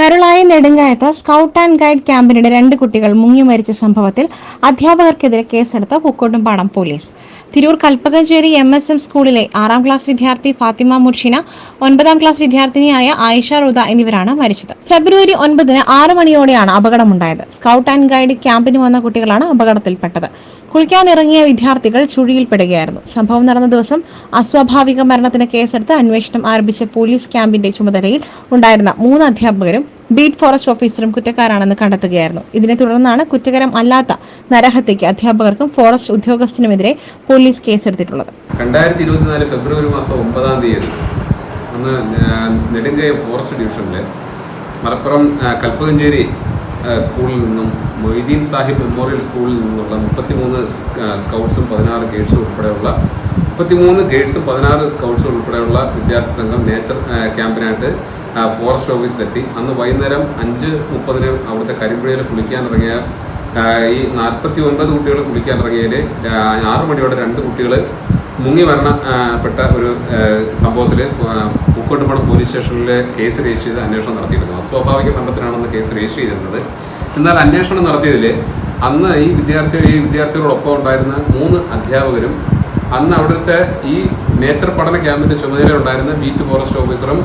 കരുളായി നെടുങ്കായത്ത് scout and guide ക്യാമ്പിനിടെ രണ്ട് കുട്ടികൾ മുങ്ങി മരിച്ച സംഭവത്തിൽ അധ്യാപകർക്കെതിരെ കേസെടുത്ത Pookkottumpadam police. Tirur Kalpakanchery M S M സ്കൂളിലെ ആറാം ക്ലാസ് വിദ്യാർത്ഥി ഫാത്തിമ മുർഷിന ഒൻപതാം ക്ലാസ് വിദ്യാർത്ഥിനിയായ ആയിഷ റുദ എന്നിവരാണ് മരിച്ചത്. ഫെബ്രുവരി ഒൻപതിന് ആറ് മണിയോടെയാണ് അപകടമുണ്ടായത്. സ്കൗട്ട് ആൻഡ് ഗൈഡ് ക്യാമ്പിന് വന്ന കുട്ടികളാണ് അപകടത്തിൽപ്പെട്ടത്. കുളിക്കാനിറങ്ങിയ വിദ്യാർത്ഥികൾ ചുഴിയിൽപ്പെടുകയായിരുന്നു. സംഭവം നടന്ന ദിവസം അസ്വാഭാവിക മരണത്തിന് കേസെടുത്ത് അന്വേഷണം ആരംഭിച്ച പോലീസ് ക്യാമ്പിന്റെ ചുമതലയിൽ ഉണ്ടായിരുന്ന മൂന്ന് അധ്യാപകരും ബീറ്റ് ഫോറസ്റ്റ് ഓഫീസറും കുറ്റക്കാരാണെന്ന് കണ്ടെത്തുകയായിരുന്നു. ഇതിനെ തുടർന്നാണ് കുറ്റകരം അല്ലാത്ത നരഹത്യയ്ക്ക് അധ്യാപകർക്കും ഫോറസ്റ്റ് ഉദ്യോഗസ്ഥനുമെതിരെ പോലീസ് കേസെടുത്തിട്ടുള്ളത്. രണ്ടായിരത്തി ഇരുപത്തിനാല് ഫെബ്രുവരി മാസം ഒമ്പതാം തീയതി അന്ന് നെടുങ്കയം ഫോറസ്റ്റ് ഡിവിഷനിൽ മലപ്പുറം കൽപ്പകഞ്ചേരി സ്കൂളിൽ നിന്നും മൊയ്തീൻ സാഹിബ് മെമ്മോറിയൽ സ്കൂളിൽ നിന്നുള്ള മുപ്പത്തിമൂന്ന് സ്കൗട്ട്സും പതിനാറ് ഗേഡ്സും ഉൾപ്പെടെയുള്ള മുപ്പത്തിമൂന്ന് ഗേഡ്സും പതിനാറ് സ്കൗട്ട്സും ഉൾപ്പെടെയുള്ള വിദ്യാർത്ഥി സംഘം നേച്ചർ ക്യാമ്പിനായിട്ട് ഫോറസ്റ്റ് ഓഫീസിലെത്തി. അന്ന് വൈകുന്നേരം അഞ്ച് മുപ്പതിന് അവിടുത്തെ കരിമ്പുഴയിൽ കുളിക്കാനിറങ്ങിയ ഈ നാൽപ്പത്തി ഒൻപത് കുട്ടികൾ കുളിക്കാനിറങ്ങിയതിൽ ആറ് മണിയോടെ രണ്ട് കുട്ടികൾ മുങ്ങി മരണപ്പെട്ട ഒരു സംഭവത്തിൽ പൂക്കോട്ടുപണം പോലീസ് സ്റ്റേഷനിൽ കേസ് രജിസ്റ്റർ ചെയ്ത് അന്വേഷണം നടത്തിയിരുന്നു. അസ്വാഭാവിക മരണത്തിനാണെന്ന് കേസ് രജിസ്റ്റർ ചെയ്തിരുന്നത്. എന്നാൽ അന്വേഷണം നടത്തിയതിൽ അന്ന് ഈ വിദ്യാർത്ഥി ഈ വിദ്യാർത്ഥികളോടൊപ്പം ഉണ്ടായിരുന്ന മൂന്ന് അധ്യാപകരും അന്ന് അവിടുത്തെ ഈ നേച്ചർ പഠന ക്യാമ്പിന്റെ ചുമതല ഉണ്ടായിരുന്ന ബീറ്റ് ഫോറസ്റ്റ് ഓഫീസറും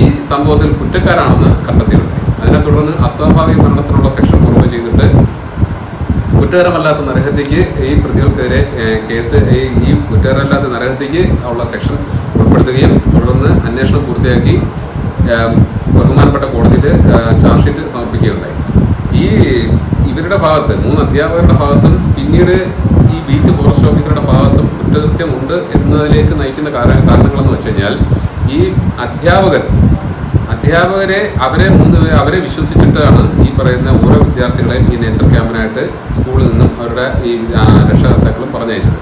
ഈ സംഭവത്തിൽ കുറ്റക്കാരാണെന്ന് കണ്ടെത്തിയിട്ടുണ്ട്. അതിനെ തുടർന്ന് അസ്വാഭാവിക മരണത്തിനുള്ള സെക്ഷൻ ഫോളോ ചെയ്തിട്ട് കുറ്റകരമല്ലാത്ത നരഹത്യക്ക് ഈ പ്രതികൾക്കെതിരെ കേസ് ഈ കുറ്റകരമല്ലാത്ത നരഹത്യക്ക് ഉള്ള സെക്ഷൻ ഉൾപ്പെടുത്തുകയും തുടർന്ന് അന്വേഷണം പൂർത്തിയാക്കി ബഹുമാനപ്പെട്ട കോടതിയിൽ ചാർജ് ഷീറ്റ് സമർപ്പിക്കുകയുണ്ടായി. ഈ ഇവരുടെ ഭാഗത്ത് മൂന്ന് അധ്യാപകരുടെ ഭാഗത്തും പിന്നീട് ഈ ബീറ്റ് ഫോറസ്റ്റ് ഓഫീസറുടെ ഭാഗത്തും കുറ്റകൃത്യമുണ്ട് എന്നതിലേക്ക് നയിക്കുന്ന കാര- കാരണങ്ങളെന്ന് വെച്ച് കഴിഞ്ഞാൽ ഈ അധ്യാപകർ അധ്യാപകരെ അവരെ മൂന്ന് അവരെ വിശ്വസിച്ചിട്ടാണ് ഈ പറയുന്ന ഓരോ വിദ്യാർത്ഥികളെയും ഈ നേച്ചർ ക്യാമ്പിനായിട്ട് സ്കൂളിൽ നിന്നും അവരുടെ ഈ രക്ഷകർത്താക്കളും പറഞ്ഞയച്ചത്.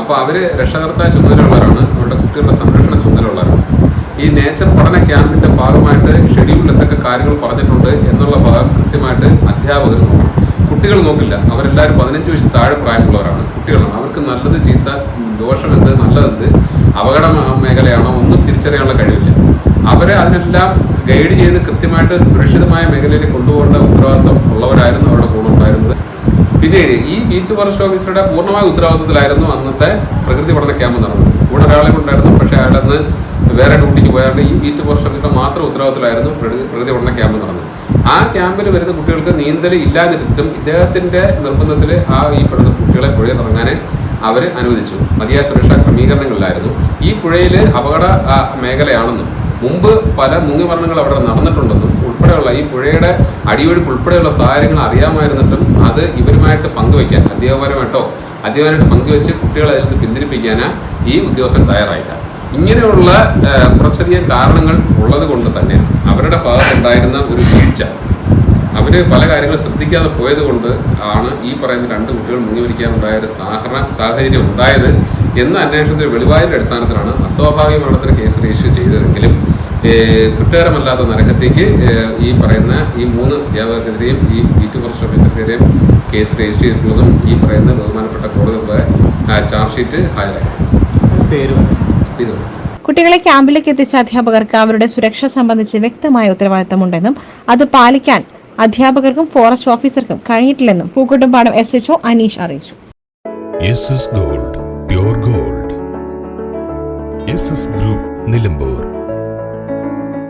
അപ്പോൾ അവർ രക്ഷകർത്താ ചുമതലയുള്ളവരാണ് അവരുടെ കുട്ടികളുടെ സംരക്ഷണ ചുമതലയുള്ളവരാണ്. ഈ നേച്ചർ പഠന ക്യാമ്പിന്റെ ഭാഗമായിട്ട് ഷെഡ്യൂൾ എന്തൊക്കെ കാര്യങ്ങൾ പറഞ്ഞിട്ടുണ്ട് എന്നുള്ള ഭാഗം കൃത്യമായിട്ട് അധ്യാപകർ നോക്കണം. കുട്ടികൾ നോക്കില്ല അവരെല്ലാവരും പതിനഞ്ച് വയസ്സ് താഴെ പ്രായമുള്ളവരാണ്. കുട്ടികളാണ്. അവർക്ക് നല്ലത് ചീത്ത ദോഷം എന്ത് നല്ലതെന്ത് അപകട മേഖലയാണോ ഒന്നും തിരിച്ചറിയാനുള്ള കഴിവില്ല. അവരെ അതിനെല്ലാം ഗൈഡ് ചെയ്ത് കൃത്യമായിട്ട് സുരക്ഷിതമായ മേഖലയിൽ കൊണ്ടുപോകേണ്ട ഉത്തരവാദിത്വം ഉള്ളവരായിരുന്നു അവരുടെ കൂടെ ഉണ്ടായിരുന്നത് പിന്നീട് ഈ ബീറ്റ് ഫോറസ്റ്റ് ഓഫീസറുടെ പൂർണമായ ഉത്തരവാദിത്തത്തിലായിരുന്നു അന്നത്തെ പ്രകൃതി പഠന ക്യാമ്പ് നടന്നത്. കൂടെ ഒരാളെ കൊണ്ടായിരുന്നു. പക്ഷേ അയാളന്ന് വേറെ ഡ്യൂട്ടിക്ക് പോയാണ്ട് ഈ ബീറ്റ് ഫോറസ്റ്റ് ഓഫീസറുടെ മാത്രം ഉത്തരവാദിത്തത്തിലായിരുന്നു പ്രകൃതി പഠന ക്യാമ്പ് നടന്നത്. ആ ക്യാമ്പിൽ വരുന്ന കുട്ടികൾക്ക് നീന്തൽ ഇല്ലാതിരുത്തും ഇദ്ദേഹത്തിന്റെ നിർബന്ധത്തിൽ ആ ഈ പെടുന്ന കുട്ടികളെ പുഴയിൽ ഇറങ്ങാൻ അവർ അനുവദിച്ചു. മതിയായ സുരക്ഷാ ക്രമീകരണങ്ങളിലായിരുന്നു. ഈ പുഴയിൽ അപകട മേഖലയാണെന്നും മുമ്പ് പല മുങ്ങിമരണങ്ങൾ അവിടെ നടന്നിട്ടുണ്ടെന്നും ഉൾപ്പെടെയുള്ള ഈ പുഴയുടെ അടിയൊഴുക്ക് ഉൾപ്പെടെയുള്ള സാഹചര്യങ്ങൾ അറിയാമായിരുന്നിട്ടും അത് ഇവരുമായിട്ട് പങ്കുവയ്ക്കാൻ അധ്യാപകരുമായിട്ടോ അധ്യാപകരായിട്ട് പങ്കുവെച്ച് കുട്ടികളെ അതിൽ നിന്ന് പിന്തിരിപ്പിക്കാനാ ഈ ഉദ്യോഗസ്ഥൻ തയ്യാറായില്ല. ഇങ്ങനെയുള്ള കുറച്ചധികം കാരണങ്ങൾ ഉള്ളത് കൊണ്ട് തന്നെ അവരുടെ ഭാഗത്തുണ്ടായിരുന്ന ഒരു വീഴ്ച. അവർ പല കാര്യങ്ങൾ ശ്രദ്ധിക്കാതെ പോയത് കൊണ്ട് ആണ് ഈ പറയുന്ന രണ്ട് കുട്ടികൾ മുങ്ങി മരിക്കാനുണ്ടായ ഒരു സാഹരണ സാഹചര്യം ഉണ്ടായത്. എന്ന അന്വേഷണത്തിൽ വെളിവായതിന്റെ അടിസ്ഥാനത്തിലാണ് അസ്വാഭാവിക മരണത്തിന് കേസ് രജിസ്റ്റർ ചെയ്തതെങ്കിലും കുറ്റകരമല്ലാത്ത നരകത്തേക്ക് ഈ പറയുന്ന ഈ മൂന്ന് അധ്യാപകർക്കെതിരെയും ഈ ബീറ്റ് ഫോറസ്റ്റ് ഓഫീസർക്കെതിരെയും കേസ് രജിസ്റ്റർ ചെയ്തിട്ടുള്ളതും ഈ പറയുന്ന ബഹുമാനപ്പെട്ട കോടതിയുടെ ചാർജ് ഷീറ്റ് ഹാജരാക്കി. കുട്ടികളെ ക്യാമ്പിലേക്ക് എത്തിച്ച അധ്യാപകർക്ക് അവരുടെ സുരക്ഷ സംബന്ധിച്ച് വ്യക്തമായ ഉത്തരവാദിത്തമുണ്ടെന്നും അത് പാലിക്കാൻ അധ്യാപകർക്കും ഫോറസ്റ്റ് ഓഫീസർക്കും കഴിഞ്ഞിട്ടില്ലെന്നും Pookkottumpadam S H O Aneesh അറിയിച്ചു. Gold pure gold group Nilambur